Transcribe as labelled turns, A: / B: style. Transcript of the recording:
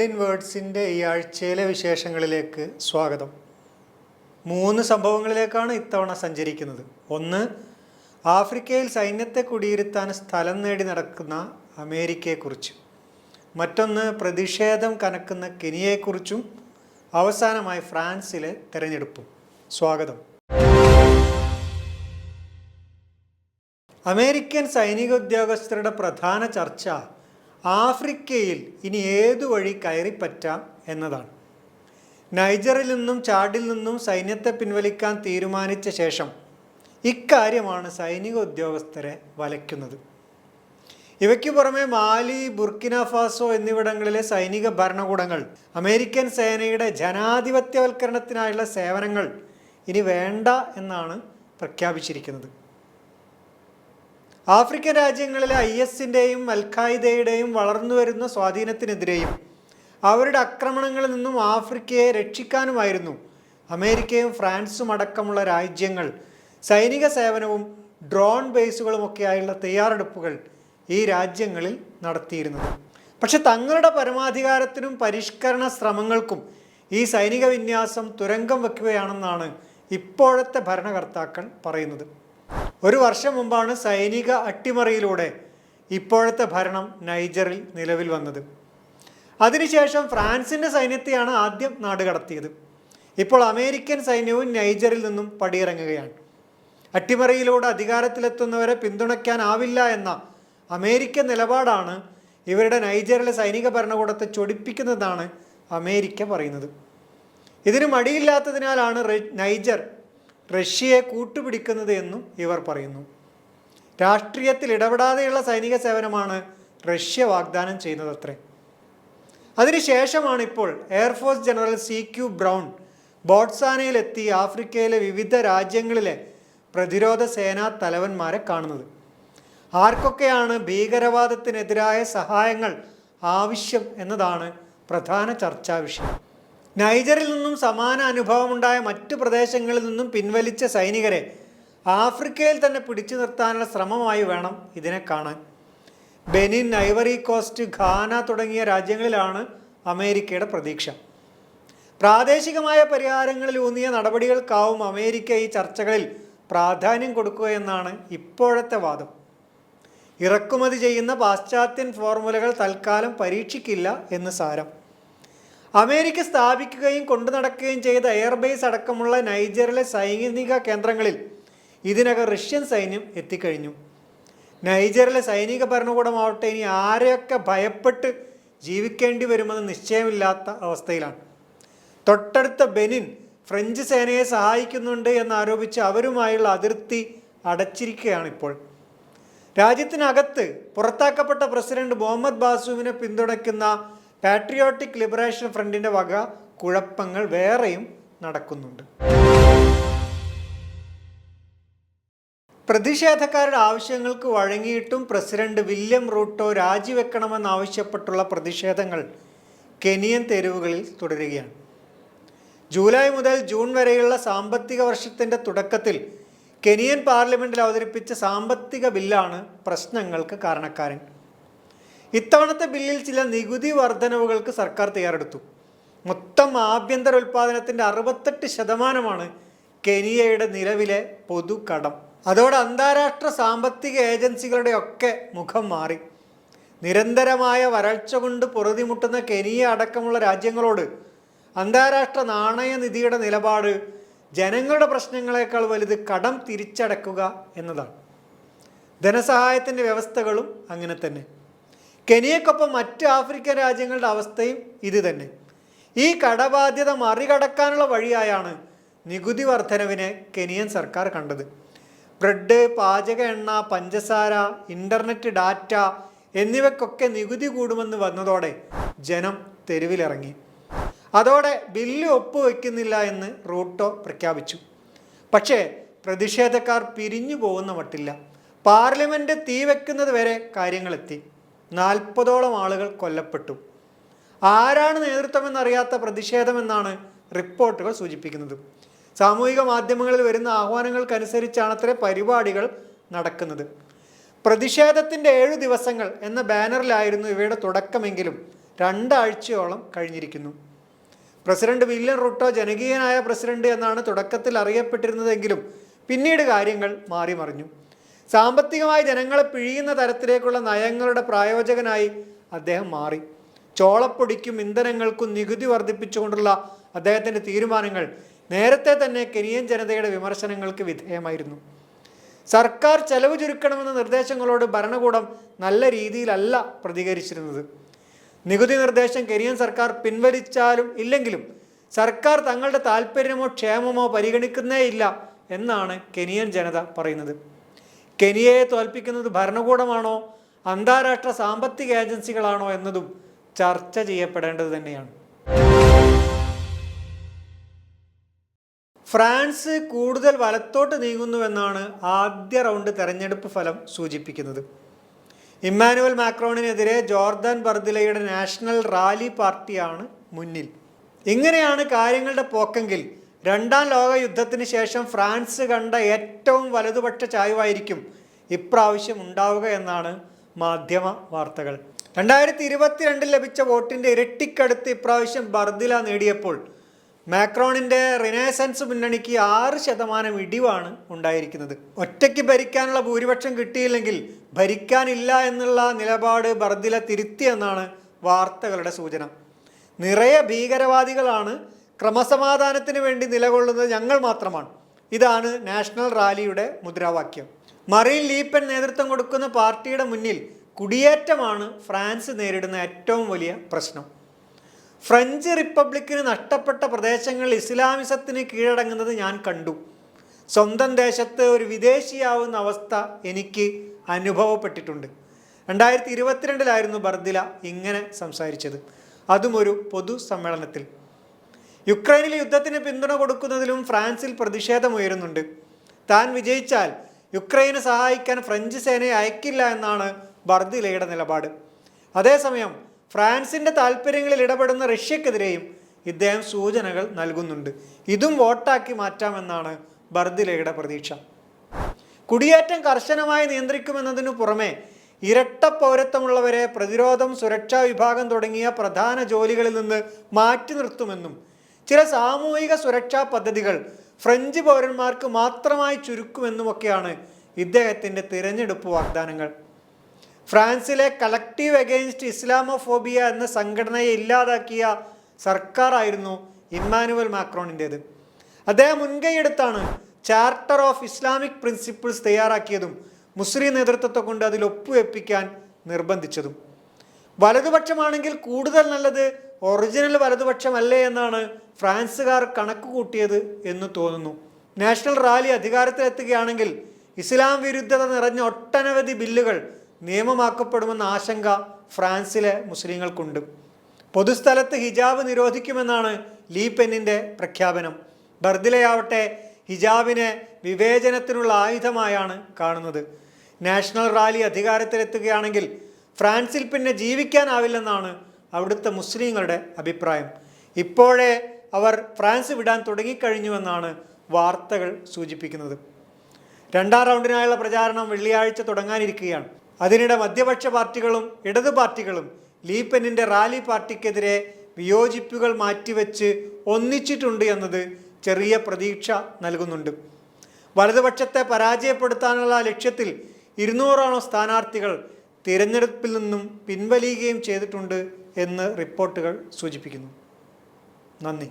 A: World in വേർഡ്സിന്റെ ഈ ആഴ്ചയിലെ വിശേഷങ്ങളിലേക്ക് സ്വാഗതം. മൂന്ന് സംഭവങ്ങളിലേക്കാണ് ഇത്തവണ സഞ്ചരിക്കുന്നത്. ഒന്ന് ആഫ്രിക്കയിൽ സൈന്യത്തെ കുടിയിരുത്താൻ സ്ഥലം നേടി നടക്കുന്ന അമേരിക്കയെക്കുറിച്ച്. മറ്റൊന്ന് പ്രതിഷേധം കനക്കുന്ന കെനിയയെക്കുറിച്ചും അവസാനമായി ഫ്രാൻസിലെ തെരഞ്ഞെടുപ്പും. സ്വാഗതം. അമേരിക്കൻ സൈനിക ഉദ്യോഗസ്ഥരുടെ പ്രധാന ചർച്ച ആഫ്രിക്കയിൽ ഇനി ഏതു വഴി കയറിപ്പറ്റാം എന്നതാണ്. നൈജറിൽ നിന്നും ചാഡിൽ നിന്നും സൈന്യത്തെ പിൻവലിക്കാൻ തീരുമാനിച്ച ശേഷം ഇക്കാര്യമാണ് സൈനിക ഉദ്യോഗസ്ഥരെ വലയ്ക്കുന്നത്. ഇവയ്ക്ക് പുറമെ മാലി ബുർക്കിന ഫാസോ എന്നിവിടങ്ങളിലെ സൈനിക ഭരണകൂടങ്ങൾ അമേരിക്കൻ സേനയുടെ ജനാധിപത്യവൽക്കരണത്തിനായുള്ള സേവനങ്ങൾ ഇനി വേണ്ട എന്നാണ് പ്രഖ്യാപിച്ചിരിക്കുന്നത്. ആഫ്രിക്കൻ രാജ്യങ്ങളിലെ ഐ എസിന്റെയും അൽഖായിദയുടെയും വളർന്നു വരുന്ന സ്വാധീനത്തിനെതിരെയും അവരുടെ ആക്രമണങ്ങളിൽ നിന്നും ആഫ്രിക്കയെ രക്ഷിക്കാനുമായിരുന്നു. അമേരിക്കയും ഫ്രാൻസും അടക്കമുള്ള രാജ്യങ്ങൾ സൈനിക സേവനവും ഡ്രോൺ ബേസുകളുമൊക്കെയായുള്ള തയ്യാറെടുപ്പുകൾ ഈ രാജ്യങ്ങളിൽ നടത്തിയിരുന്നത്. പക്ഷെ തങ്ങളുടെ പരമാധികാരത്തിനും പരിഷ്കരണ ശ്രമങ്ങൾക്കും ഈ സൈനിക വിന്യാസം തുരങ്കം വയ്ക്കുകയാണെന്നാണ് ഇപ്പോഴത്തെ ഭരണകർത്താക്കൾ പറയുന്നത്. ഒരു വർഷം മുമ്പാണ് സൈനിക അട്ടിമറിയിലൂടെ ഇപ്പോഴത്തെ ഭരണം നൈജറിൽ നിലവിൽ വന്നത്. അതിനുശേഷം ഫ്രാൻസിന്റെ സൈന്യത്തെയാണ് ആദ്യം നാടുകടത്തിയത് ഇപ്പോൾ അമേരിക്കൻ സൈന്യവും നൈജറിൽ നിന്നും പടിയിറങ്ങുകയാണ്. അട്ടിമറിയിലൂടെ അധികാരത്തിലെത്തുന്നവരെ പിന്തുണയ്ക്കാനാവില്ല എന്ന അമേരിക്കൻ നിലപാടാണ് ഇവരുടെ നൈജറിലെ സൈനിക ഭരണകൂടത്തെ ചൊടിപ്പിക്കുന്നതാണ് അമേരിക്ക പറയുന്നത്. ഇതിന് മടിയില്ലാത്തതിനാലാണ് നൈജർ റഷ്യയെ കൂട്ടുപിടിക്കുന്നത് എന്നും ഇവർ പറയുന്നു. രാഷ്ട്രീയത്തിൽ ഇടപെടാതെയുള്ള സൈനിക സേവനമാണ് റഷ്യ വാഗ്ദാനം ചെയ്യുന്നതത്രേ. അതിനുശേഷമാണ് ഇപ്പോൾ air force general C Q Brown ബോട്ട്സാനയിലെത്തി ആഫ്രിക്കയിലെ വിവിധ രാജ്യങ്ങളിലെ പ്രതിരോധ സേനാ തലവന്മാരെ കാണുന്നത്. ആർക്കൊക്കെയാണ് ഭീകരവാദത്തിനെതിരായ സഹായങ്ങൾ ആവശ്യം എന്നതാണ് പ്രധാന ചർച്ചാ വിഷയം. നൈജറിൽ നിന്നും സമാന അനുഭവമുണ്ടായ മറ്റു പ്രദേശങ്ങളിൽ നിന്നും പിൻവലിച്ച സൈനികരെ ആഫ്രിക്കയിൽ തന്നെ പിടിച്ചു നിർത്താനുള്ള ശ്രമമായി വേണം ഇതിനെ കാണാൻ. ബെനിൻ ഐവറി കോസ്റ്റ് ഘാന തുടങ്ങിയ രാജ്യങ്ങളിലാണ് അമേരിക്കയുടെ പ്രതീക്ഷ. പ്രാദേശികമായ പരിഹാരങ്ങളിൽ ഊന്നിയ നടപടികൾക്കാവും അമേരിക്ക ഈ ചർച്ചകളിൽ പ്രാധാന്യം കൊടുക്കുക എന്നാണ് ഇപ്പോഴത്തെ വാദം. ഇറക്കുമതി ചെയ്യുന്ന പാശ്ചാത്യൻ ഫോർമുലകൾ തൽക്കാലം പരീക്ഷിക്കില്ല എന്ന് സാരം. അമേരിക്ക സ്ഥാപിക്കുകയും കൊണ്ടു നടക്കുകയും ചെയ്ത എയർബേസ് അടക്കമുള്ള നൈജറിലെ സൈനിക കേന്ദ്രങ്ങളിൽ ഇതിനകം റഷ്യൻ സൈന്യം എത്തിക്കഴിഞ്ഞു. നൈജറിലെ സൈനിക ഭരണകൂടമാവട്ടെ ഇനി ആരെയൊക്കെ ഭയപ്പെട്ട് ജീവിക്കേണ്ടി വരുമെന്ന് നിശ്ചയമില്ലാത്ത അവസ്ഥയിലാണ്. തൊട്ടടുത്ത ബെനിൻ ഫ്രഞ്ച് സേനയെ സഹായിക്കുന്നുണ്ട് എന്നാരോപിച്ച് അവരുമായുള്ള അതിർത്തി അടച്ചിരിക്കുകയാണ് ഇപ്പോൾ. രാജ്യത്തിനകത്ത് പുറത്താക്കപ്പെട്ട പ്രസിഡന്റ് മുഹമ്മദ് ബാസുവിനെ പിന്തുണയ്ക്കുന്ന പാട്രിയോട്ടിക് ലിബറേഷൻ ഫ്രണ്ടിന്റെ വക കുഴപ്പങ്ങൾ വേറെയും നടക്കുന്നുണ്ട്. പ്രതിഷേധക്കാരുടെ ആവശ്യങ്ങൾക്ക് വഴങ്ങിയിട്ടും പ്രസിഡന്റ് വില്യം റൂട്ടോ രാജിവെക്കണമെന്നാവശ്യപ്പെട്ടുള്ള പ്രതിഷേധങ്ങൾ കെനിയൻ തെരുവുകളിൽ തുടരുകയാണ്. ജൂലൈ മുതൽ ജൂൺ വരെയുള്ള സാമ്പത്തിക വർഷത്തിന്റെ തുടക്കത്തിൽ കെനിയൻ പാർലമെന്റിൽ അവതരിപ്പിച്ച സാമ്പത്തിക ബില്ലാണ് പ്രശ്നങ്ങൾക്ക് കാരണക്കാരൻ. ഇത്തവണത്തെ ബില്ലിൽ ചില നികുതി വർധനവുകൾക്ക് സർക്കാർ തയ്യാറെടുത്തു. മൊത്തം ആഭ്യന്തര ഉൽപ്പാദനത്തിന്റെ അറുപത്തെട്ട് ശതമാനമാണ് കെനിയയുടെ നിലവിലെ പൊതുകടം. അതോടെ അന്താരാഷ്ട്ര സാമ്പത്തിക ഏജൻസികളുടെ ഒക്കെ മുഖം മാറി. നിരന്തരമായ വരൾച്ച കൊണ്ട് പൊറുതിമുട്ടുന്ന കെനിയ അടക്കമുള്ള രാജ്യങ്ങളോട് അന്താരാഷ്ട്ര നാണയനിധിയുടെ നിലപാട് ജനങ്ങളുടെ പ്രശ്നങ്ങളെക്കാൾ വലുത് കടം തിരിച്ചടക്കുക എന്നതാണ്. ധനസഹായത്തിന്റെ വ്യവസ്ഥകളും അങ്ങനെ തന്നെ. കെനിയക്കൊപ്പം മറ്റ് ആഫ്രിക്കൻ രാജ്യങ്ങളുടെ അവസ്ഥയും ഇത് തന്നെ. ഈ കടബാധ്യത മറികടക്കാനുള്ള വഴിയായാണ് നികുതി വർധനവിനെ കെനിയൻ സർക്കാർ കണ്ടത്. ബ്രെഡ് പാചക എണ്ണ പഞ്ചസാര ഇന്റർനെറ്റ് ഡാറ്റ എന്നിവയ്ക്കൊക്കെ നികുതി കൂടുമെന്ന് വന്നതോടെ ജനം തെരുവിലിറങ്ങി. അതോടെ ബില്ല് ഒപ്പുവെക്കുന്നില്ല എന്ന് റൂട്ടോ പ്രഖ്യാപിച്ചു. പക്ഷേ പ്രതിഷേധക്കാർ പിരിഞ്ഞു പോകുന്ന മട്ടില്ല. പാർലമെന്റ് തീവെക്കുന്നത് വരെ കാര്യങ്ങളെത്തി. നാൽപ്പതോളം ആളുകൾ കൊല്ലപ്പെട്ടു. ആരാണ് നേതൃത്വം എന്നറിയാത്ത പ്രതിഷേധമെന്നാണ് റിപ്പോർട്ടുകൾ സൂചിപ്പിക്കുന്നത്. സാമൂഹിക മാധ്യമങ്ങളിൽ വരുന്ന ആഹ്വാനങ്ങൾക്കനുസരിച്ചാണ് അത്ര പരിപാടികൾ നടക്കുന്നത്. പ്രതിഷേധത്തിന്റെ ഏഴു ദിവസങ്ങൾ എന്ന ബാനറിലായിരുന്നു ഇവയുടെ തുടക്കമെങ്കിലും രണ്ടാഴ്ചയോളം കഴിഞ്ഞിരിക്കുന്നു. പ്രസിഡന്റ് വില്യം റൂട്ടോ ജനകീയനായ പ്രസിഡന്റ് എന്നാണ് തുടക്കത്തിൽ അറിയപ്പെട്ടിരുന്നതെങ്കിലും പിന്നീട് കാര്യങ്ങൾ മാറി മറിഞ്ഞു സാമ്പത്തികമായി ജനങ്ങളെ പിഴിയുന്ന തരത്തിലേക്കുള്ള നയങ്ങളുടെ പ്രായോജകനായി അദ്ദേഹം മാറി. ചോളപ്പൊടിക്കും ഇന്ധനങ്ങൾക്കും നികുതി വർദ്ധിപ്പിച്ചുകൊണ്ടുള്ള അദ്ദേഹത്തിന്റെ തീരുമാനങ്ങൾ നേരത്തെ തന്നെ കെനിയൻ ജനതയുടെ വിമർശനങ്ങൾക്ക് വിധേയമായിരുന്നു. സർക്കാർ ചെലവ് ചുരുക്കണമെന്ന നിർദ്ദേശങ്ങളോട് ഭരണകൂടം നല്ല രീതിയിലല്ല പ്രതികരിച്ചിരുന്നത്. നികുതി നിർദ്ദേശം കെനിയൻ സർക്കാർ പിൻവലിച്ചാലും ഇല്ലെങ്കിലും സർക്കാർ തങ്ങളുടെ താല്പര്യമോ ക്ഷേമമോ പരിഗണിക്കുന്നേയില്ല എന്നാണ് കെനിയൻ ജനത പറയുന്നത്. കെനിയയെ തോൽപ്പിക്കുന്നത് ഭരണകൂടമാണോ അന്താരാഷ്ട്ര സാമ്പത്തിക ഏജൻസികളാണോ എന്നതും ചർച്ച ചെയ്യപ്പെടേണ്ടത് തന്നെയാണ്. ഫ്രാൻസ് കൂടുതൽ വലത്തോട്ട് നീങ്ങുന്നുവെന്നാണ് ആദ്യ റൗണ്ട് തെരഞ്ഞെടുപ്പ് ഫലം സൂചിപ്പിക്കുന്നത്. ഇമ്മാനുവൽ മാക്രോണിനെതിരെ ജോർദാൻ ബർദിലയുടെ നാഷണൽ റാലി പാർട്ടിയാണ് മുന്നിൽ. ഇങ്ങനെയാണ് കാര്യങ്ങളുടെ പോക്കെങ്കിൽ രണ്ടാം ലോക യുദ്ധത്തിന് ശേഷം ഫ്രാൻസ് കണ്ട ഏറ്റവും വലതുപക്ഷ ചായ്വായിരിക്കും ഇപ്രാവശ്യം ഉണ്ടാവുക എന്നാണ് മാധ്യമ വാർത്തകൾ. രണ്ടായിരത്തി ഇരുപത്തിരണ്ടിൽ ലഭിച്ച വോട്ടിന്റെ ഇരട്ടിക്കടുത്ത് ഇപ്രാവശ്യം ബർദില നേടിയപ്പോൾ മാക്രോണിന്റെ റിനേസൻസ് മുന്നണിക്ക് ആറ് ശതമാനം ഇടിവാണ് ഉണ്ടായിരിക്കുന്നത്. ഒറ്റയ്ക്ക് ഭരിക്കാനുള്ള ഭൂരിപക്ഷം കിട്ടിയില്ലെങ്കിൽ ഭരിക്കാനില്ല എന്നുള്ള നിലപാട് ബർദില തിരുത്തിയെന്നാണ് വാർത്തകളുടെ സൂചന. നിറയെ ഭീകരവാദികളാണ് ക്രമസമാധാനത്തിന് വേണ്ടി നിലകൊള്ളുന്നത് ഞങ്ങൾ മാത്രമാണ്. ഇതാണ് നാഷണൽ റാലിയുടെ മുദ്രാവാക്യം. മറീൻ ലീപ്പൻ നേതൃത്വം കൊടുക്കുന്ന പാർട്ടിയുടെ മുന്നിൽ കുടിയേറ്റമാണ് ഫ്രാൻസ് നേരിടുന്ന ഏറ്റവും വലിയ പ്രശ്നം. ഫ്രഞ്ച് റിപ്പബ്ലിക്കിന് നഷ്ടപ്പെട്ട പ്രദേശങ്ങൾ ഇസ്ലാമിസത്തിന് കീഴടങ്ങുന്നത് ഞാൻ കണ്ടു. സ്വന്തം ദേശത്ത് ഒരു വിദേശിയാവുന്ന അവസ്ഥ എനിക്ക് അനുഭവപ്പെട്ടിട്ടുണ്ട്. രണ്ടായിരത്തി ഇരുപത്തിരണ്ടിലായിരുന്നു ബർദില ഇങ്ങനെ സംസാരിച്ചത്. അതും ഒരു പൊതുസമ്മേളനത്തിൽ യുക്രൈനിൽ യുദ്ധത്തിന് പിന്തുണ കൊടുക്കുന്നതിലും ഫ്രാൻസിൽ പ്രതിഷേധമുയരുന്നുണ്ട് താൻ വിജയിച്ചാൽ യുക്രൈനെ സഹായിക്കാൻ ഫ്രഞ്ച് സേനയെ അയക്കില്ല എന്നാണ് ബർദിലയുടെ നിലപാട്. അതേസമയം ഫ്രാൻസിന്റെ താല്പര്യങ്ങളിൽ ഇടപെടുന്ന റഷ്യക്കെതിരെയും ഇദ്ദേഹം സൂചനകൾ നൽകുന്നുണ്ട്. ഇതും വോട്ടാക്കി മാറ്റാമെന്നാണ് ബർദിലയുടെ പ്രതീക്ഷ. കുടിയേറ്റം കർശനമായി നിയന്ത്രിക്കുമെന്നതിനു പുറമെ ഇരട്ട പൗരത്വമുള്ളവരെ പ്രതിരോധം സുരക്ഷാ വിഭാഗം തുടങ്ങിയ പ്രധാന ജോലികളിൽ നിന്ന് മാറ്റി നിർത്തുമെന്നും ചില സാമൂഹിക സുരക്ഷാ പദ്ധതികൾ ഫ്രഞ്ച് പൗരന്മാർക്ക് മാത്രമായി ചുരുക്കുമെന്നുമൊക്കെയാണ് ഇദ്ദേഹത്തിന്റെ തിരഞ്ഞെടുപ്പ് വാഗ്ദാനങ്ങൾ. ഫ്രാൻസിലെ കളക്റ്റീവ് അഗെയിൻസ്റ്റ് ഇസ്ലാമോഫോബിയ എന്ന സംഘടനയെ ഇല്ലാതാക്കിയ സർക്കാരായിരുന്നു ഇമ്മാനുവൽ മാക്രോണിന്റേത്. അദ്ദേഹം മുൻകൈയെടുത്താണ് ചാർട്ടർ ഓഫ് ഇസ്ലാമിക് പ്രിൻസിപ്പിൾസ് തയ്യാറാക്കിയതും മുസ്ലിം നേതൃത്വത്തെ കൊണ്ട് അതിൽ ഒപ്പുവെപ്പിക്കാൻ നിർബന്ധിച്ചതും. വലതുപക്ഷമാണെങ്കിൽ കൂടുതൽ നല്ലത് ഒറിജിനൽ വലതുപക്ഷമല്ലേ എന്നാണ് ഫ്രാൻസുകാർ കണക്ക് കൂട്ടിയത് എന്ന് തോന്നുന്നു. നാഷണൽ റാലി അധികാരത്തിലെത്തുകയാണെങ്കിൽ ഇസ്ലാം വിരുദ്ധത നിറഞ്ഞ ഒട്ടനവധി ബില്ലുകൾ നിയമമാക്കപ്പെടുമെന്ന ആശങ്ക ഫ്രാൻസിലെ മുസ്ലിങ്ങൾക്കുണ്ട്. പൊതുസ്ഥലത്ത് ഹിജാബ് നിരോധിക്കുമെന്നാണ് ലീ പെന്നിന്റെ പ്രഖ്യാപനം. ബർദിലയാവട്ടെ ഹിജാബിനെ വിവേചനത്തിനുള്ള ആയുധമായാണ് കാണുന്നത്. നാഷണൽ റാലി അധികാരത്തിലെത്തുകയാണെങ്കിൽ ഫ്രാൻസിൽ പിന്നെ ജീവിക്കാനാവില്ലെന്നാണ് അവിടുത്തെ മുസ്ലിങ്ങളുടെ അഭിപ്രായം. ഇപ്പോഴേ അവർ ഫ്രാൻസ് വിടാൻ തുടങ്ങിക്കഴിഞ്ഞുവെന്നാണ് വാർത്തകൾ സൂചിപ്പിക്കുന്നത്. രണ്ടാം റൗണ്ടിനായുള്ള പ്രചാരണം വെള്ളിയാഴ്ച തുടങ്ങാനിരിക്കുകയാണ്. അതിനിടെ മധ്യപക്ഷ പാർട്ടികളും ഇടത് പാർട്ടികളും ലീപ്പനിന്റെ റാലി പാർട്ടിക്കെതിരെ വിയോജിപ്പുകൾ മാറ്റിവെച്ച് ഒന്നിച്ചിട്ടുണ്ട് എന്നത് ചെറിയ പ്രതീക്ഷ നൽകുന്നുണ്ട്. വലതുപക്ഷത്തെ പരാജയപ്പെടുത്താനുള്ള ലക്ഷ്യത്തിൽ ഇരുന്നൂറോളം സ്ഥാനാർത്ഥികൾ തിരഞ്ഞെടുപ്പിൽ നിന്നും പിൻവലിയുകയും ചെയ്തിട്ടുണ്ട് എന്ന് റിപ്പോർട്ടുകൾ സൂചിപ്പിക്കുന്നു. നന്ദി.